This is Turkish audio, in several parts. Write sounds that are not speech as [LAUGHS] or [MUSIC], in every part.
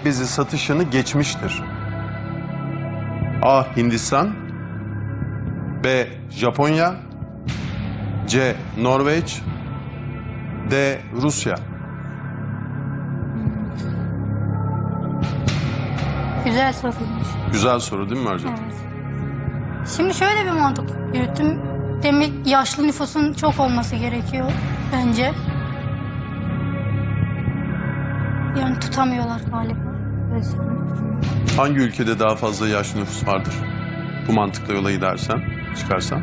bebek bezi satışını geçmiştir? A. Hindistan B. Japonya C. Norveç D. Rusya Güzel soruymuş. Güzel soru değil mi Mercan? Evet. Şimdi şöyle bir mantık yürüttüm. Demek yaşlı nüfusun çok olması gerekiyor bence. Yani tutamıyorlar galiba. Hangi ülkede daha fazla yaş nüfus vardır? Bu mantıkla yola gidersen, çıkarsan.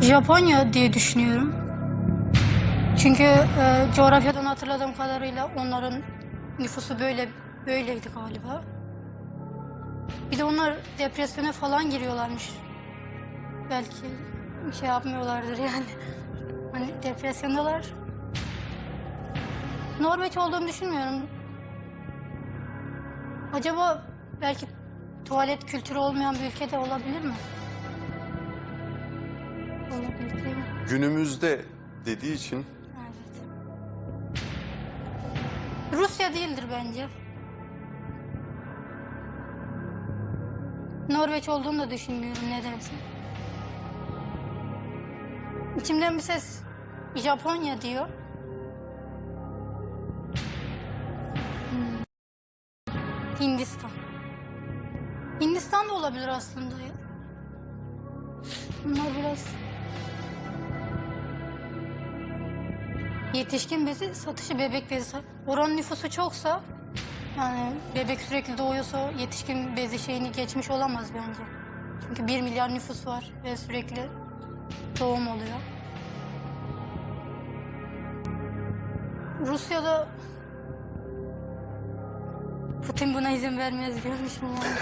Japonya diye düşünüyorum. Çünkü e, coğrafyadan hatırladığım kadarıyla onların nüfusu böyle böyleydi galiba. Bir de onlar depresyona falan giriyorlarmış. Belki bir şey yapmıyorlardır yani. Hani depresyondalar. Norveç olduğunu düşünmüyorum. Acaba belki tuvalet kültürü olmayan bir ülkede olabilir mi? Olabilir değil mi? Günümüzde dediği için Evet. Rusya değildir bence. Norveç olduğunu da düşünmüyorum nedense. İçimden bir ses Japonya diyor. Olabilir aslında ya. Bunlar biraz Yetişkin bezi satışı bebek bezi. Oranın nüfusu çoksa yani bebek sürekli doğuyorsa yetişkin bezi şeyini geçmiş olamaz bence. Çünkü 1 milyar nüfus var ve sürekli doğum oluyor. Rusya'da Putin buna izin vermez diyormuşum yani.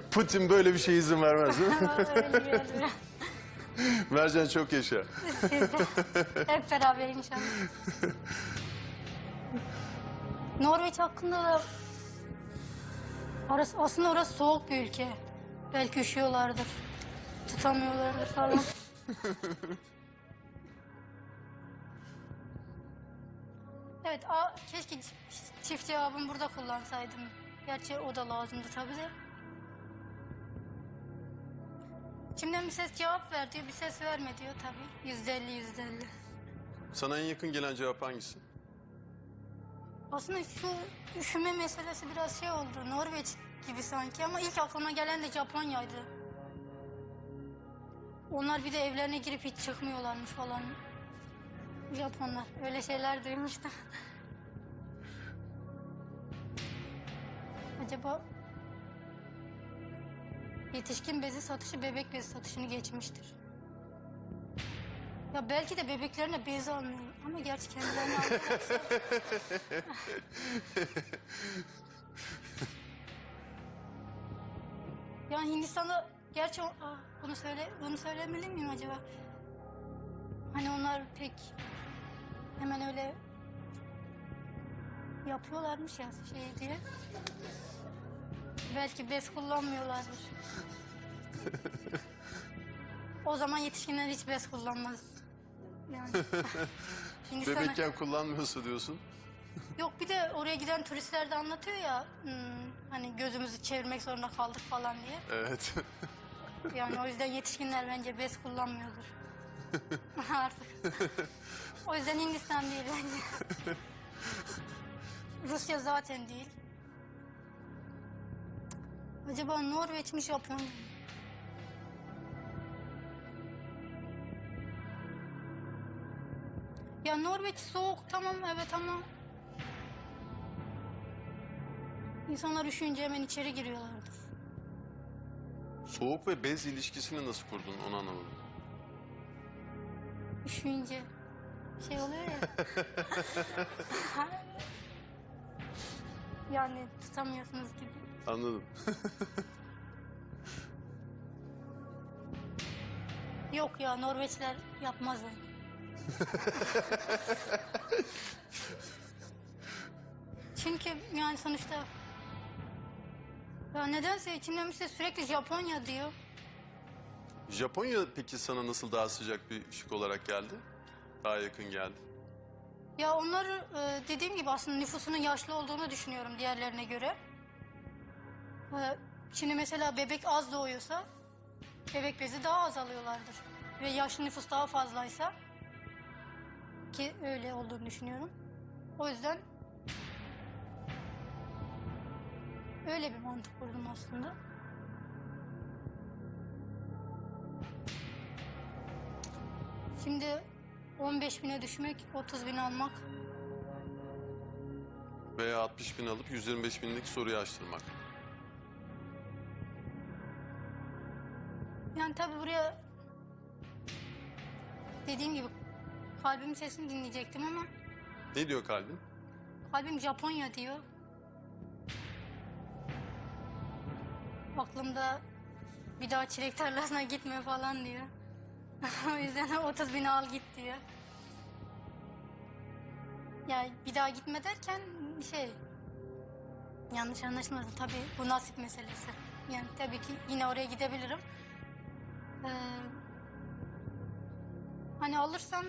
[LAUGHS] Putin böyle bir şey izin vermez değil mi? Öyle. Mercan çok yaşa. Hep beraber inşallah. [LAUGHS] Norveç hakkında da orası, aslında orası soğuk bir ülke. Belki üşüyorlardır. Tutamıyorlardır falan. [LAUGHS] evet, a, keşke çift- cevabımı burada kullansaydım. Gerçi o da lazımdı tabii de. İçimden bir ses cevap ver diyor, bir ses verme diyor tabii. Yüzde elli, yüzde elli. Sana en yakın gelen cevap hangisi? Aslında şu üşüme meselesi biraz şey oldu. Norveç gibi sanki ama ilk aklıma gelen de Japonya'ydı. Onlar bir de evlerine girip hiç çıkmıyorlarmış falan. Japonlar. Öyle şeyler duymuştum. Acaba yetişkin bezi satışı bebek bezi satışını geçmiştir. Ya belki de bebeklerine bez almıyor ama gerçi kendilerine alıyorlarsa. [LAUGHS] Ya Hindistan'da gerçi o- Aa, bunu söyle bunu söylemeli miyim acaba? Hani onlar pek hemen öyle yapıyorlarmış ya şey diye. Belki bez kullanmıyorlardır. [LAUGHS] o zaman yetişkinler hiç bez kullanmaz. Yani. [LAUGHS] Hindistan'a- Bebekken kullanmıyorsa diyorsun. [LAUGHS] Yok bir de oraya giden turistler de anlatıyor ya hmm, hani gözümüzü çevirmek zorunda kaldık falan diye. Evet. Yani o yüzden yetişkinler bence bez kullanmıyordur. [LAUGHS] Artık. O yüzden Hindistan değil bence. [LAUGHS] Rusya zaten değil. Acaba Norveç mi Japonya mı? Ya Norveç soğuk tamam evet ama İnsanlar üşüyünce hemen içeri giriyorlardır. Soğuk ve bez ilişkisini nasıl kurdun onu anlamadım. Üşüyünce şey oluyor ya. [LAUGHS] yani tutamıyorsunuz gibi. Anladım. Yok ya Norveçler yapmaz onu. [LAUGHS] Çünkü yani sonuçta ya nedense içimden bir ses sürekli Japonya diyor. Japonya peki sana nasıl daha sıcak bir şık olarak geldi? Daha yakın geldi. Ya onlar e, dediğim gibi aslında nüfusunun yaşlı olduğunu düşünüyorum diğerlerine göre. E, Şimdi mesela bebek az doğuyorsa bebek bezi daha az alıyorlardır. Ve yaşlı nüfus daha fazlaysa ki öyle olduğunu düşünüyorum. O yüzden öyle bir mantık kurdum aslında. Şimdi 15 bine düşmek, 30 bin almak Veya 60 bin alıp 125 binlik soruyu açtırmak. Yani tabii buraya dediğim gibi kalbimin sesini dinleyecektim ama Ne diyor kalbin? kalbim Japonya diyor. Aklımda bir daha çilek tarlasına gitme falan diyor. [LAUGHS] o yüzden 30 bin al git diyor. Ya bir daha gitme derken şey yanlış anlaşılmasın tabii bu nasip meselesi. Yani tabii ki yine oraya gidebilirim. Ee, hani alırsam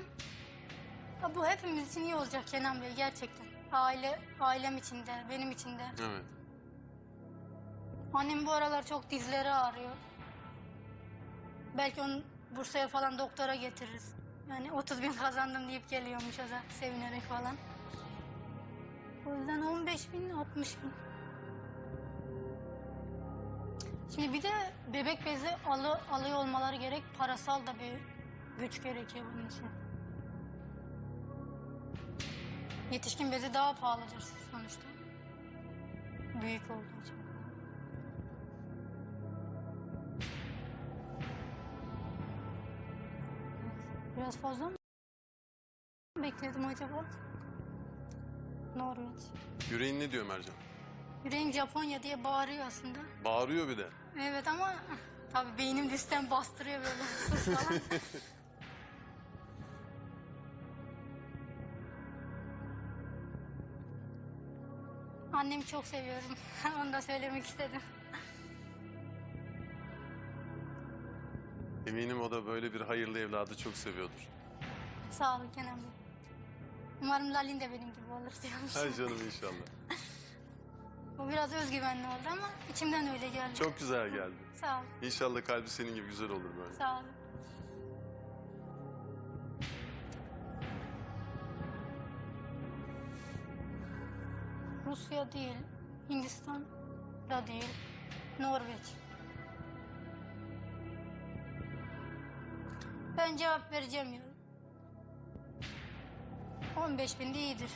ya bu hepimiz için iyi olacak Kenan Bey gerçekten. Aile, ailem için de, benim için de. Evet. Annem bu aralar çok dizleri ağrıyor. Belki onu Bursa'ya falan doktora getiririz. Yani 30 bin kazandım deyip geliyormuş o da sevinerek falan. O yüzden 15 bin, 60 bin. Şimdi bir de bebek bezi alı, alıyor olmaları gerek. Parasal da bir güç gerekiyor bunun için. Yetişkin bezi daha pahalıdır sonuçta. Büyük olduğu için. Biraz fazla mı bekledim acaba? Norveç. Yüreğin ne diyor Mercan? Yüreğim Japonya diye bağırıyor aslında. Bağırıyor bir de. Evet ama tabii beynim üstten bastırıyor böyle sus falan. [LAUGHS] Annemi çok seviyorum. [LAUGHS] Onu da söylemek istedim. Eminim o da böyle bir hayırlı evladı çok seviyordur. Sağ olun Kenan Bey. Umarım Lalin de benim gibi olur diyormuş. Hay canım inşallah. [LAUGHS] Bu biraz özgüvenli oldu ama içimden öyle geldi. Çok güzel geldi. [LAUGHS] Sağ olun. İnşallah kalbi senin gibi güzel olur böyle. Sağ olun. Rusya değil, Hindistan da değil, Norveç. Ben cevap vereceğim ya. 15 bin de iyidir.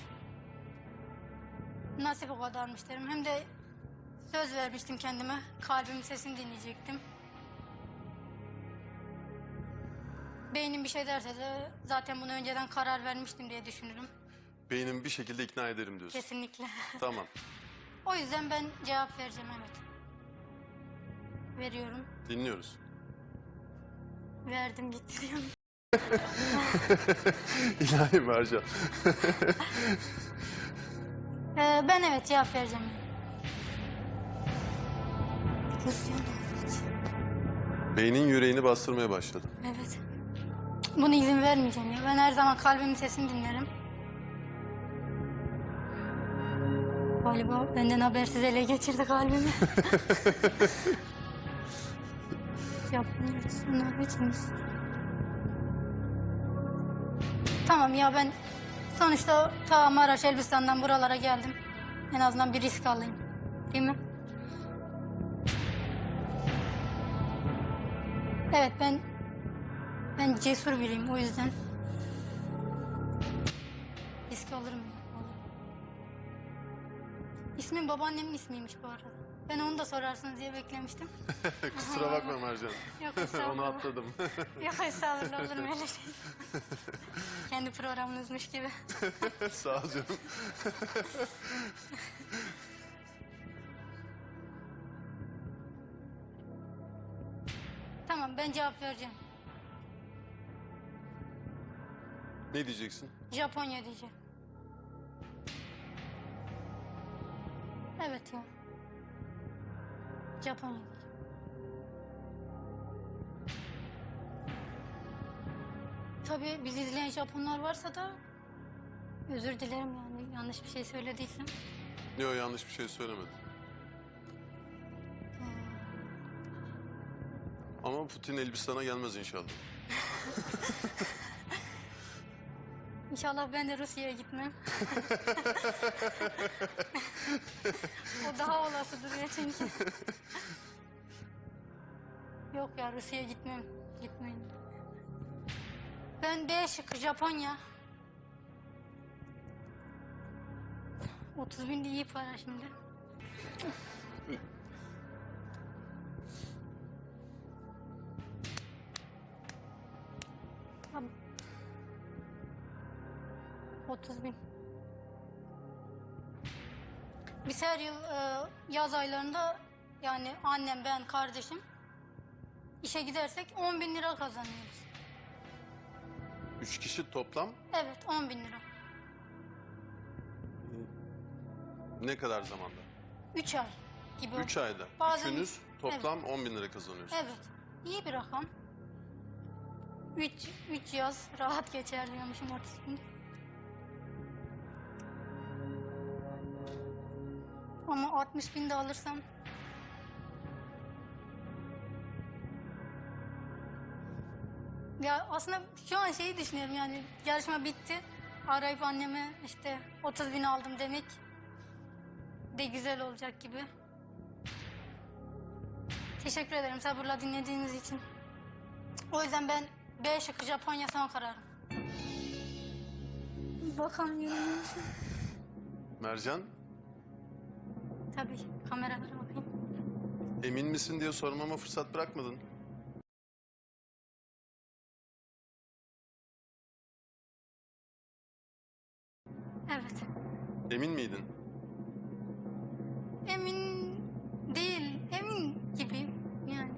Nasip o kadarmış derim. Hem de söz vermiştim kendime. Kalbimin sesini dinleyecektim. Beynim bir şey derse de zaten bunu önceden karar vermiştim diye düşünürüm. Beynim bir şekilde ikna ederim diyorsun. Kesinlikle. Tamam. [LAUGHS] o yüzden ben cevap vereceğim evet. Veriyorum. Dinliyoruz. Verdim gitti diyorum. [LAUGHS] İlahi Mercan. [LAUGHS] Ee, ben evet cevap vereceğim. Rusya Norveç. Beynin yüreğini bastırmaya başladı. Evet. Buna izin vermeyeceğim ya. Ben her zaman kalbimin sesini dinlerim. Galiba benden habersiz ele geçirdi kalbimi. [LAUGHS] Yapmıyoruz. Norveç'imiz. Tamam ya ben sonuçta ta Maraş Elbistan'dan buralara geldim. En azından bir risk alayım. Değil mi? Evet ben ben cesur biriyim o yüzden. Risk alırım ya. İsmim babaannemin ismiymiş bu arada. Ben onu da sorarsınız diye beklemiştim. [LAUGHS] Kusura bakma Mercan. Yok Onu atladım. [LAUGHS] Yok estağfurullah olur mu öyle şey? [LAUGHS] Kendi programınızmış gibi. Sağ ol canım. Tamam ben cevap vereceğim. Ne diyeceksin? Japonya diyeceğim. Evet ya. Japonya değil. Tabii bizi izleyen Japonlar varsa da özür dilerim yani yanlış bir şey söylediysem. Yok yanlış bir şey söylemedim. Ee, Ama Putin Elbistan'a gelmez inşallah. [LAUGHS] İnşallah ben de Rusya'ya gitmem. [LAUGHS] o daha olasıdır ya çünkü. Yok ya Rusya'ya gitmem. Gitmeyin. Ben B şıkkı Japonya. 30 bin de iyi para şimdi. Abi, 30 bin. Biz her yıl e, yaz aylarında yani annem, ben, kardeşim işe gidersek 10 bin lira kazanıyoruz. Üç kişi toplam Evet 10 bin lira. ne kadar zamanda? 3 ay gibi. Üç ayda. Bazen- Üçünüz toplam 10 bin lira kazanıyorsunuz. Evet. iyi bir rakam. 3 3 yaz rahat geçer diyormuşum 30 bin. Ama 60 bin de alırsam Ya aslında şu an şeyi düşünüyorum yani yarışma bitti. Arayıp anneme işte 30 bin aldım demek de güzel olacak gibi. Teşekkür ederim sabırla dinlediğiniz için. O yüzden ben B şıkkı Japonya son kararım. Bakalım yorumlayayım. Mercan, Tabii kameralara bakayım. emin misin diye sormama fırsat bırakmadın. Evet. Emin miydin? Emin değil, emin gibiyim yani.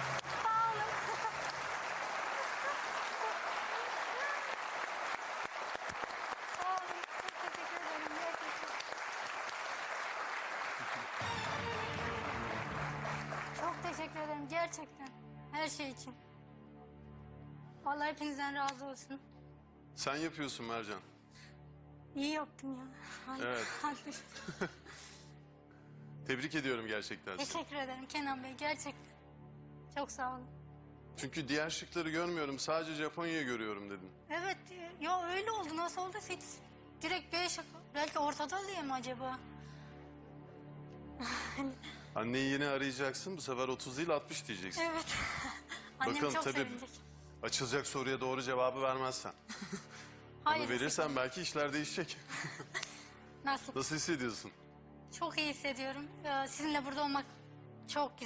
[LAUGHS] teşekkür ederim gerçekten. Her şey için. Allah hepinizden razı olsun. Sen yapıyorsun Mercan. İyi yaptım ya. Evet. [LAUGHS] hadi. [LAUGHS] Tebrik ediyorum gerçekten. seni. Teşekkür ederim Kenan Bey gerçekten. Çok sağ olun. Çünkü diğer şıkları görmüyorum. Sadece Japonya'yı görüyorum dedin. Evet e, ya öyle oldu nasıl oldu hiç direkt B şıkkı. Belki ortada diye mi acaba? [LAUGHS] Anneyi yine arayacaksın. Bu sefer 30 değil 60 diyeceksin. Evet. [LAUGHS] Annem Bakalım çok tabii. sevinecek. Açılacak soruya doğru cevabı vermezsen. [LAUGHS] Hayır. Onu verirsen belki işler değişecek. [LAUGHS] Nasıl? Nasıl hissediyorsun? Çok iyi hissediyorum. Ee, Sizinle burada olmak çok güzel.